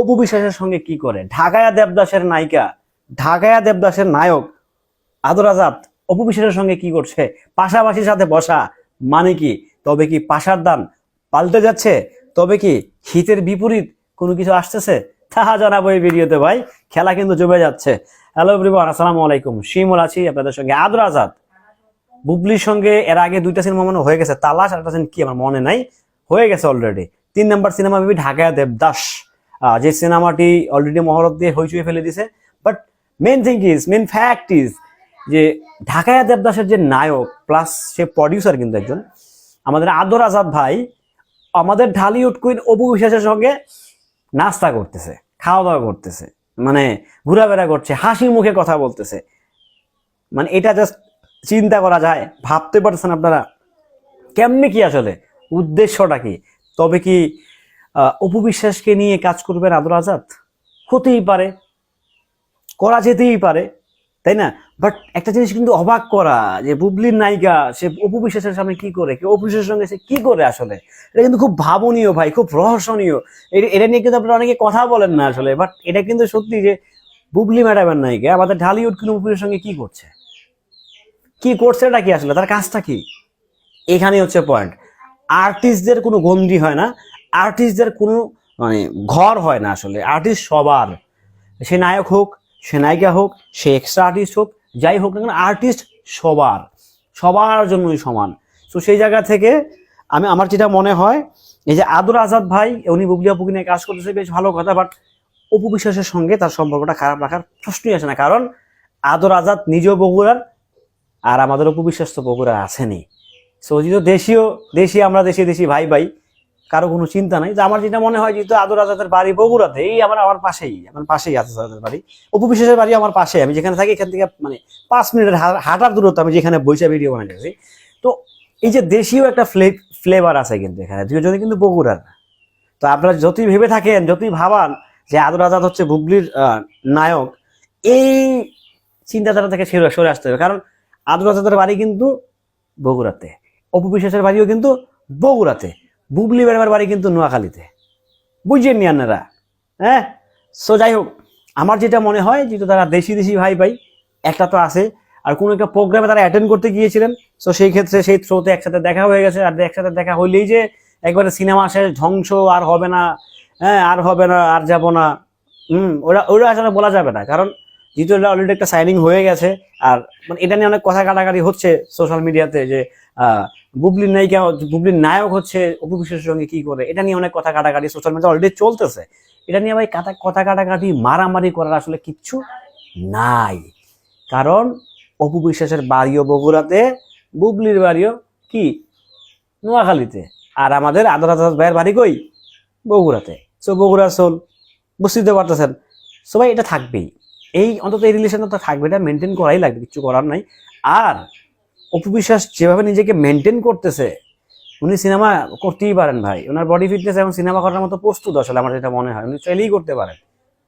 অপু বিশ্বাসের সঙ্গে কি করে? ঢাকায়া দেবদাসের নায়িকা, ঢাকায়া দেবদাসের নায়ক, আদর আজাদ অপু বিশ্বাসের সঙ্গে কি করছে? পাশাপাশি সাথে বসা মানে কি? তবে কি পাশার দান পাল্টে যাচ্ছে? তবে কি শীতের বিপরীত কোনো কিছু আসতেছে? তাহা জানাব এই ভিডিওতে, ভাই। খেলা কিন্তু জমে যাচ্ছে। হ্যালো এভরিওয়ান আসসালামু আলাইকুম। শিমুল আছি আপনাদের সঙ্গে। আদর আজাদ বুবলির সঙ্গে এর আগে দুইটা সিনেমা মনে হয়ে গেছে, তালাশ আর একটা কি আমার মনে নাই, হয়ে গেছে অলরেডি তিন নাম্বার সিনেমা ভেবে ঢাকায় দেবদাস। যে সিনেমাটি অলরেডি মহরত দিয়ে হইচুয়ে ফেলে দিছে। But main thing is main fact is যে ঢাকায় দেবদাসের যে নায়ক প্লাস সে প্রডিউসার কিন্তু একজন, আমাদের আদর আজাদ ভাই, আমাদের ঢালিউড কুইন অপু বিশ্বাসের সঙ্গে নাস্তা করতেছে খাওয়া দাওয়া করতেছে মানে ঘোরাফেরা করছে হাসি মুখে কথা বলতেছে। মানে এটা জাস্ট চিন্তা করা যায় ভাবতে পারছেন আপনারা? কেমনে কি আসলে? উদ্দেশ্যটা কি? তবে কি আহ, অপু বিশ্বাসকে নিয়ে কাজ করবেন আদর আজাদ? হতেই পারে করা যেতেই পারে তাই না? বাট একটা জিনিস কিন্তু অবাক করা যে বুবলির নায়িকা সে অপু বিশ্বাসের সামনে কি করে? কেউ অপু বিশ্বাসের সঙ্গে সে কি করে আসলে? এটা কিন্তু খুব ভাবনীয় ভাই খুব রহস্যনীয়। এটা- নিয়ে কিন্তু আপনারা অনেকে কথা বলেন না আসলে বাট এটা কিন্তু সত্যি যে বুবলি ম্যাডামের নায়িকা আমাদের ঢালিউড কিন্তু অপু বিশ্বাসের সঙ্গে কি করছে? কি করছে এটা কি আসলে? তার কাজটা কি? এখানেই হচ্ছে পয়েন্ট আর্টিস্টদের কোনো গন্ডি হয় না। আর্টিস্টদের কোনো মানে ঘর হয় না আসলে। আর্টিস্ট সবার। সে নায়ক হোক, সে নায়িকা হোক, সে এক্সট্রা আর্টিস্ট হোক, যাই হোক না আর্টিস্ট সবার। সবার জন্যই সমান। তো সেই জায়গা থেকে আমি, আমার যেটা মনে হয়, এই যে আদর আজাদ ভাই, উনি বুবলি আপুকে নিয়ে কাজ করতেছে, বেশ ভালো কথা বাট অপু বিশ্বাসের সঙ্গে তার সম্পর্কটা খারাপ রাখার প্রশ্নই আসে না। কারণ আদর আজাদ নিজেও বগুড়ার আর আমাদের অপু বিশ্বাস তো বগুড়া আসেনি। সো যেহেতু দেশীয়, দেশি আমরা দেশি দেশি ভাই ভাই, কারও কোনো চিন্তা নাই। যে আমার যেটা মনে হয় যেহেতু আদর আজাদের বাড়ি বগুড়াতে, এই আমার আমার পাশেই আমার পাশেই আছে আজাদের বাড়ি। উপবিশ্বাসের বাড়ি আমার পাশে, আমি যেখানে থাকি এখান থেকে মানে পাঁচ মিনিটের হাঁটার দূরত্ব আমি যেখানে বৈশা ভিডিও বানাইতেছি। তো এই যে দেশীয় একটা ফ্লে ফ্লেভার আছে কিন্তু এখানে দুজনে কিন্তু বগুড়ার তো আপনারা যতই ভেবে থাকেন যতই ভাবান যে আদর আজাদ হচ্ছে বুবলির নায়ক, এই চিন্তাধারা থেকে সরে আসতে হবে। কারণ আদর আজাদের বাড়ি কিন্তু বগুড়াতে, অপু বিশ্বাসের বাড়িও কিন্তু বগুড়াতে, বুবলি ম্যাডামের বাড়ি কিন্তু নোয়াখালীতে। নি আপনারা? হ্যাঁ? সো যাই হোক, আমার যেটা মনে হয় যেহেতু তারা দেশি দেশি ভাই ভাই, একটা তো আছে, আর কোনো একটা প্রোগ্রামে তারা অ্যাটেন্ড করতে গিয়েছিলেন সো সেই ক্ষেত্রে সেই থ্রোতে একসাথে দেখা হয়ে গেছে, আর একসাথে দেখা হইলেই যে একবারে সিনেমা শেষ, ধ্বংস, আর হবে না হ্যাঁ আর হবে না, আর যাব না, হুম, ওরা ওরা আসলে বলা যাবে না, কারণ এটা অলরেডি একটা সাইনিং হয়ে গেছে। আর মানে এটা নিয়ে অনেক কথা কাটাকাটি হচ্ছে সোশ্যাল মিডিয়াতে যে বুবলির নায়িকা, বুবলির নায়ক হচ্ছে অপু সঙ্গে কি করে, এটা নিয়ে অনেক কথা কাটাকাটি সোশ্যাল মিডিয়া অলরেডি চলতেছে। এটা নিয়ে ভাই কথা কথা কাটাকাটি, মারামারি করার আসলে কিচ্ছু নাই। কারণ অপু বিশ্বাসের বাড়িও বগুড়াতে, বুবলির বাড়িও কি? নোয়াখালীতে। আর আমাদের আদর আদালত ভাইয়ের বাড়ি কই? বগুড়াতে। সো বগুড়া সোল বুঝতে পারতেছেন। সবাই এটা থাকবেই। এই অন্তত এই রিলেশনটা তো থাকবে এটা মেনটেন করাই লাগবে, কিছু করার নাই। আর অপু বিশ্বাস যেভাবে নিজেকে মেনটেন করতেছে, উনি সিনেমা করতেই পারেন ভাই। ওনার বডি ফিটনেস এবং সিনেমা করার মতো প্রস্তুত আসলে আমার যেটা মনে হয়। উনি চাইলেই করতে পারেন।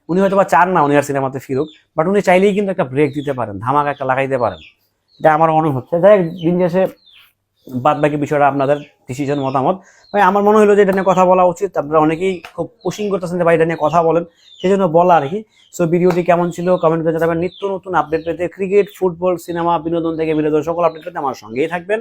উনি হয়তো বা চান না উনি আর সিনেমাতে ফিরুক বাট উনি চাইলেই কিন্তু একটা ব্রেক দিতে পারেন, ধামাকা একটা লাগাইতে পারেন। এটা আমার মনে হচ্ছে যাই দিন শেষে বাদ বাকি বিষয়টা আপনাদের ডিসিশন মতামত। ভাই, আমার মনে হলো যে এটা নিয়ে কথা বলা উচিত। আপনারা অনেকেই খুব পুশিং করতেছেন যে ভাই, এটা নিয়ে কথা বলেন। সেই জন্য বলা আর কি। সো ভিডিওটি কেমন ছিল? কমেন্ট করে জানাবেন। নিত্য নতুন আপডেট পেতে ক্রিকেট ফুটবল সিনেমা বিনোদন থেকে বিনোদন সকল আপডেট পেতে আমার সঙ্গেই থাকবেন।